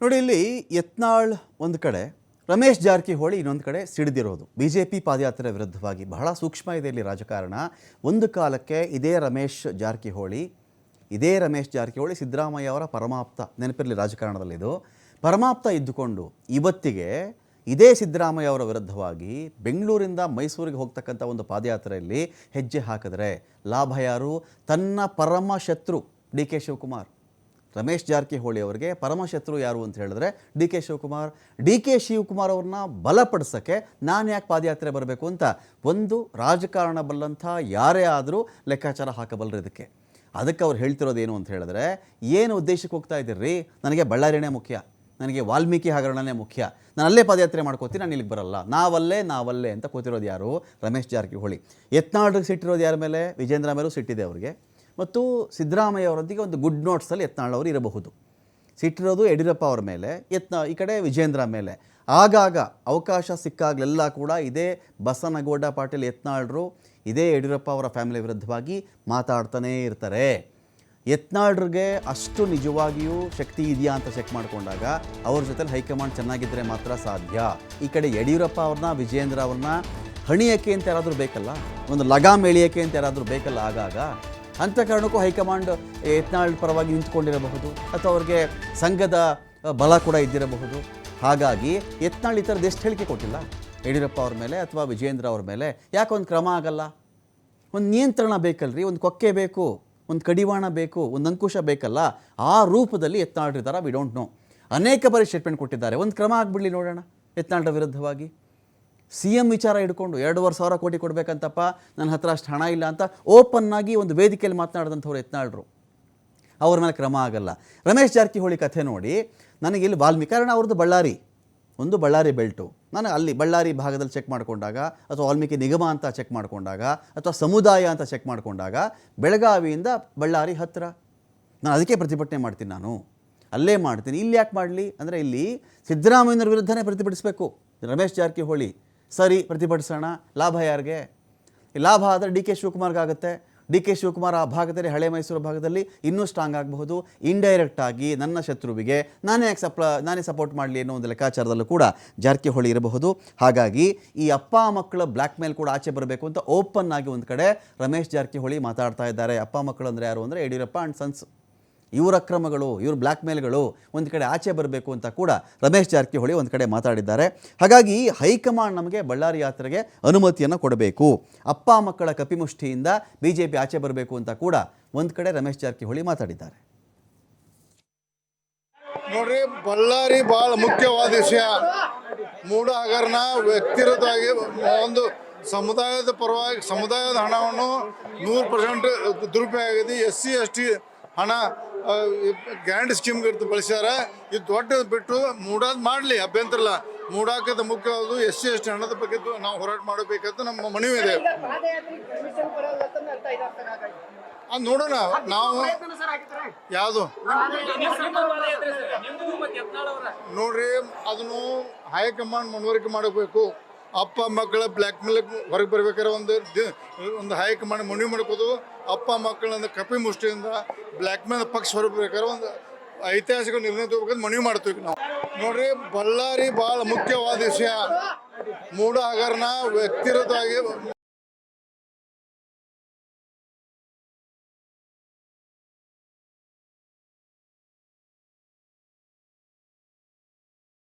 ನೋಡಿ ಇಲ್ಲಿ ಯತ್ನಾಳ್ ಒಂದು ಕಡೆ, ರಮೇಶ್ ಜಾರಕಿಹೊಳಿ ಇನ್ನೊಂದು ಕಡೆ ಸಿಡಿದಿರೋದು. ಬಿ ಜೆ ಪಿ ಪಾದಯಾತ್ರೆ ವಿರುದ್ಧವಾಗಿ ಬಹಳ ಸೂಕ್ಷ್ಮ ಇದೆ ಇಲ್ಲಿ ರಾಜಕಾರಣ. ಒಂದು ಕಾಲಕ್ಕೆ ಇದೇ ರಮೇಶ್ ಜಾರಕಿಹೊಳಿ, ಇದೇ ರಮೇಶ್ ಜಾರಕಿಹೊಳಿ ಸಿದ್ದರಾಮಯ್ಯ ಅವರ ಪರಮಾಪ್ತ. ನೆನಪಿರಲಿ ರಾಜಕಾರಣದಲ್ಲಿ ಇದು. ಪರಮಾಪ್ತ ಇದ್ದುಕೊಂಡು ಇವತ್ತಿಗೆ ಇದೇ ಸಿದ್ದರಾಮಯ್ಯ ಅವರ ವಿರುದ್ಧವಾಗಿ ಬೆಂಗಳೂರಿಂದ ಮೈಸೂರಿಗೆ ಹೋಗ್ತಕ್ಕಂಥ ಒಂದು ಪಾದಯಾತ್ರೆಯಲ್ಲಿ ಹೆಜ್ಜೆ ಹಾಕಿದರೆ ಲಾಭ ಯಾರು? ತನ್ನ ಪರಮ ಶತ್ರು ಡಿ ಕೆ ಶಿವಕುಮಾರ್. ರಮೇಶ್ ಜಾರಕಿಹೊಳಿ ಅವರಿಗೆ ಪರಮಶತ್ರು ಯಾರು ಅಂತ ಹೇಳಿದ್ರೆ D K Shivakumar. D K Shivakumar ಅವ್ರನ್ನ ಬಲಪಡಿಸೋಕ್ಕೆ ನಾನು ಯಾಕೆ ಪಾದಯಾತ್ರೆ ಬರಬೇಕು ಅಂತ ಒಂದು ರಾಜಕಾರಣ ಬಲ್ಲಂಥ ಯಾರೇ ಆದರೂ ಲೆಕ್ಕಾಚಾರ ಹಾಕಬಲ್ಲರು ಇದಕ್ಕೆ. ಅದಕ್ಕೆ ಅವ್ರು ಹೇಳ್ತಿರೋದು ಏನು ಅಂತ ಹೇಳಿದ್ರೆ, ಏನು ಉದ್ದೇಶಕ್ಕೆ ಹೋಗ್ತಾ ಇದ್ದೀರಿ? ನನಗೆ ಬಳ್ಳಾರಿನೇ ಮುಖ್ಯ. ನನಗೆ ವಾಲ್ಮೀಕಿ ಹಗರಣನೇ ಮುಖ್ಯ. ನಾನು ಅಲ್ಲೇ ಪಾದಯಾತ್ರೆ ಮಾಡ್ಕೋತೀನಿ, ನಾನು ಇಲ್ಲಿಗೆ ಬರಲ್ಲ. ನಾವಲ್ಲೇ ನಾವಲ್ಲೇ ಅಂತ ಕೂತಿರೋದು ಯಾರು? ರಮೇಶ್ ಜಾರಕಿಹೊಳಿ. ಯತ್ನಾಳ್ರಿಗೆ ಸಿಟ್ಟಿರೋದು ಯಾರ ಮೇಲೆ? ವಿಜೇಂದ್ರ ಮೇಲೂ ಸಿಟ್ಟಿದೆ ಅವ್ರಿಗೆ. ಮತ್ತು ಸಿದ್ದರಾಮಯ್ಯ ಅವರೊಂದಿಗೆ ಒಂದು ಗುಡ್ ನೋಟ್ಸಲ್ಲಿ ಯತ್ನಾಳ್ ಅವರು ಇರಬಹುದು. ಸಿಟ್ಟಿರೋದು ಯಡಿಯೂರಪ್ಪ ಅವರ ಮೇಲೆ, ಯತ್ನ ಈ ಕಡೆ ವಿಜೇಂದ್ರ ಮೇಲೆ. ಆಗಾಗ ಅವಕಾಶ ಸಿಕ್ಕಾಗಲೆಲ್ಲ ಕೂಡ ಇದೇ ಬಸನಗೌಡ ಪಾಟೀಲ್ ಯತ್ನಾಳ್ರು, ಇದೇ ಯಡಿಯೂರಪ್ಪ ಅವರ ಫ್ಯಾಮಿಲಿ ವಿರುದ್ಧವಾಗಿ ಮಾತಾಡ್ತಾನೇ ಇರ್ತಾರೆ. ಯತ್ನಾಳ್ರಿಗೆ ಅಷ್ಟು ನಿಜವಾಗಿಯೂ ಶಕ್ತಿ ಇದೆಯಾ ಅಂತ ಚೆಕ್ ಮಾಡಿಕೊಂಡಾಗ ಅವ್ರ ಜೊತೆಲಿ ಹೈಕಮಾಂಡ್ ಚೆನ್ನಾಗಿದ್ದರೆ ಮಾತ್ರ ಸಾಧ್ಯ. ಈ ಕಡೆ ಯಡಿಯೂರಪ್ಪ ಅವ್ರನ್ನ ವಿಜೇಂದ್ರ ಅವ್ರನ್ನ ಹಣಿಯಕ್ಕೆ ಅಂತ ಯಾರಾದರೂ ಬೇಕಲ್ಲ? ಒಂದು ಲಗಾಮ್ ಎಳಿಯೋಕ್ಕೆ ಅಂತ ಯಾರಾದರೂ ಬೇಕಲ್ಲ ಆಗಾಗ? ಅಂಥ ಕಾರಣಕ್ಕೂ ಹೈಕಮಾಂಡ್ ಯತ್ನಾಳ್ ಪರವಾಗಿ ನಿಂತ್ಕೊಂಡಿರಬಹುದು, ಅಥವಾ ಅವ್ರಿಗೆ ಸಂಘದ ಬಲ ಕೂಡ ಇದ್ದಿರಬಹುದು. ಹಾಗಾಗಿ ಯತ್ನಾಳ್ ಈ ಥರದ್ದು ಎಷ್ಟು ಹೇಳಿಕೆ ಕೊಟ್ಟಿಲ್ಲ? ಯಡಿಯೂರಪ್ಪ ಅವ್ರ ಮೇಲೆ ಅಥವಾ ವಿಜಯೇಂದ್ರ ಅವ್ರ ಮೇಲೆ? ಯಾಕೆ ಒಂದು ಕ್ರಮ ಆಗಲ್ಲ? ಒಂದು ನಿಯಂತ್ರಣ ಬೇಕಲ್ರಿ? ಒಂದು ಕೊಕ್ಕೆ ಬೇಕು? ಒಂದು ಕಡಿವಾಣ ಬೇಕು? ಒಂದು ಅಂಕುಶ ಬೇಕಲ್ಲ? ಆ ರೂಪದಲ್ಲಿ ಯತ್ನಾಳ್ರಿದ್ದಾರೆ ವಿ ಡೋಂಟ್ ನೋ ಅನೇಕ ಬಾರಿ ಸ್ಟೇಟ್ಮೆಂಟ್ ಕೊಟ್ಟಿದ್ದಾರೆ. ಒಂದು ಕ್ರಮ ಆಗಿಬಿಡಲಿ ನೋಡೋಣ, ಯತ್ನಾಳ್ರ ವಿರುದ್ಧವಾಗಿ. ಸಿ ಎಂ ವಿಚಾರ ಹಿಡ್ಕೊಂಡು ಎರಡೂವರೆ ಸಾವಿರ ಕೋಟಿ ಕೊಡಬೇಕಂತಪ್ಪ, ನನ್ನ ಹತ್ರ ಅಷ್ಟು ಹಣ ಇಲ್ಲ ಅಂತ ಓಪನ್ ಆಗಿ ಒಂದು ವೇದಿಕೆಯಲ್ಲಿ ಮಾತನಾಡಿದಂಥವ್ರು ಯತ್ನಾಳ್ರು. ಅವ್ರ ಮೇಲೆ ಕ್ರಮ ಆಗಲ್ಲ. ರಮೇಶ್ ಜಾರಕಿಹೊಳಿ ಕಥೆ ನೋಡಿ, ನನಗೆ ಇಲ್ಲಿ ವಾಲ್ಮೀಕಿ, ಕಾರಣ ಅವ್ರದ್ದು ಬಳ್ಳಾರಿ. ಒಂದು ಬಳ್ಳಾರಿ ಬೆಲ್ಟು. ನಾನು ಅಲ್ಲಿ ಬಳ್ಳಾರಿ ಭಾಗದಲ್ಲಿ ಚೆಕ್ ಮಾಡಿಕೊಂಡಾಗ, ಅಥವಾ ವಾಲ್ಮೀಕಿ ನಿಗಮ ಅಂತ ಚೆಕ್ ಮಾಡಿಕೊಂಡಾಗ, ಅಥವಾ ಸಮುದಾಯ ಅಂತ ಚೆಕ್ ಮಾಡಿಕೊಂಡಾಗ, ಬೆಳಗಾವಿಯಿಂದ ಬಳ್ಳಾರಿ ಹತ್ತಿರ. ನಾನು ಅದಕ್ಕೆ ಪ್ರತಿಭಟನೆ ಮಾಡ್ತೀನಿ ನಾನು. ಅಲ್ಲೇ ಮಾಡ್ತೀನಿ. ಇಲ್ಲಿ ಯಾಕೆ ಮಾಡಲಿ? ಅಂದರೆ ಇಲ್ಲಿ ಸಿದ್ದರಾಮಯ್ಯನವ್ರ ವಿರುದ್ಧನೇ ಪ್ರತಿಭಟಿಸಬೇಕು. ರಮೇಶ್ ಜಾರಕಿಹೊಳಿ. ಸರಿ, ಪ್ರತಿಭಟಿಸೋಣ. ಲಾಭ ಯಾರಿಗೆ? ಲಾಭ ಆದರೆ ಡಿ ಕೆ ಶಿವಕುಮಾರ್ಗಾಗುತ್ತೆ ಡಿ ಕೆ ಶಿವಕುಮಾರ್ ಆ ಭಾಗದಲ್ಲಿ, ಹಳೆ ಮೈಸೂರು ಭಾಗದಲ್ಲಿ ಇನ್ನೂ ಸ್ಟ್ರಾಂಗ್ ಆಗಬಹುದು. ಇಂಡೈರೆಕ್ಟ್ ಆಗಿ ನನ್ನ ಶತ್ರುವಿಗೆ ನಾನೇ ಯಾಕೆ ಸಪ್ಲ ನಾನೇ ಸಪೋರ್ಟ್ ಮಾಡಲಿ ಅನ್ನೋ ಒಂದು ಲೆಕ್ಕಾಚಾರದಲ್ಲೂ ಕೂಡ ಜಾರಕಿಹೊಳಿ ಇರಬಹುದು. ಹಾಗಾಗಿ ಈ ಅಪ್ಪ ಮಕ್ಕಳ ಬ್ಲ್ಯಾಕ್ ಮೇಲ್ ಕೂಡ ಆಚೆ ಬರಬೇಕು ಅಂತ ಓಪನ್ ಆಗಿ ಒಂದು ಕಡೆ ರಮೇಶ್ ಜಾರಕಿಹೊಳಿ ಮಾತಾಡ್ತಾ ಇದ್ದಾರೆ. ಅಪ್ಪ ಮಕ್ಕಳು ಅಂದರೆ ಯಾರು ಅಂದರೆ ಯಡಿಯೂರಪ್ಪ ಆ್ಯಂಡ್ ಸನ್ಸ್ ಇವ್ರ ಅಕ್ರಮಗಳು, ಇವ್ರ ಬ್ಲ್ಯಾಕ್ ಮೇಲ್ಗಳು ಒಂದು ಕಡೆ ಆಚೆ ಬರಬೇಕು ಅಂತ ಕೂಡ ರಮೇಶ್ ಜಾರಕಿಹೊಳಿ ಒಂದು ಕಡೆ ಮಾತಾಡಿದ್ದಾರೆ. ಹಾಗಾಗಿ ಹೈಕಮಾಂಡ್ ನಮಗೆ ಬಳ್ಳಾರಿ ಯಾತ್ರೆಗೆ ಅನುಮತಿಯನ್ನು ಕೊಡಬೇಕು. ಅಪ್ಪ, ಮಕ್ಕಳ ಕಪಿಮುಷ್ಟಿಯಿಂದ ಬಿ ಜೆ ಪಿ ಆಚೆ ಬರಬೇಕು ಅಂತ ಕೂಡ ಒಂದು ಕಡೆ ರಮೇಶ್ ಜಾರಕಿಹೊಳಿ ಮಾತಾಡಿದ್ದಾರೆ. ನೋಡ್ರಿ, ಬಳ್ಳಾರಿ ಬಹಳ ಮುಖ್ಯವಾದ ವಿಷಯ. ಮೂಡ ಹಗರಣ ಒಂದು ಸಮುದಾಯದ ಪರವಾಗಿ, ಸಮುದಾಯದ ಹಣವನ್ನು ನೂರು ಪರ್ಸೆಂಟ್ ದುರುಪಯೋಗ ಆಗಿದೆ. ಎಸ್ ಸಿ, ಎಸ್ ಟಿ ಹಣ ಗ್ಯಾರಂಟಿ ಸ್ಕೀಮ್ ಬಳಸ್ಯಾರ ಇದು ದೊಡ್ಡದು ಬಿಟ್ಟು ಮೂಡಾದ್ ಮಾಡಲಿ ಅಭ್ಯಂತರ ಇಲ್ಲ ಮೂಡಾಕದ ಮುಖ್ಯವಾದ ಎಸ್ ಸಿ, ಎಸ್ ಹಣದ ಬಗ್ಗೆ ನಾವು ಹೋರಾಟ ಮಾಡಬೇಕಂತ ನಮ್ಮ ಮನವಿ ಇದೆ. ಅದು ನೋಡೋಣ, ನಾವು ಯಾವುದು? ನೋಡ್ರಿ, ಅದನ್ನು ಹೈಕಮಾಂಡ್ ಮನವರಿಕೆ ಮಾಡಬೇಕು. ಅಪ್ಪ ಮಕ್ಕಳ ಬ್ಲ್ಯಾಕ್ ಮೇಲ್ ಹೊರಗೆ ಬರ್ಬೇಕಾದ್ರೆ ಒಂದು ದಿ- ಒಂದು ಹೈಕಮಾಂಡ್ ಮನವಿ ಮಾಡ್ಕೋದು ಅಪ್ಪ ಮಕ್ಕಳನ್ನ ಕಪಿ ಮುಷ್ಟಿಯಿಂದ ಬ್ಲ್ಯಾಕ್ ಮೇಲ್ ಪಕ್ಷ ಹೊರಗೆ ಒಂದು ಐತಿಹಾಸಿಕ ನಿರ್ಣಯ ತಗೋಬೇಕಂತ ಮನವಿ ಮಾಡ್ತೀವಿ ನಾವು. ನೋಡ್ರಿ, ಬಳ್ಳಾರಿ ಭಾಳ ಮುಖ್ಯವಾದ ವಿಷಯ. ಮೂಡ ಹಗರಣ ವ್ಯಕ್ತಿಗತವಾಗಿ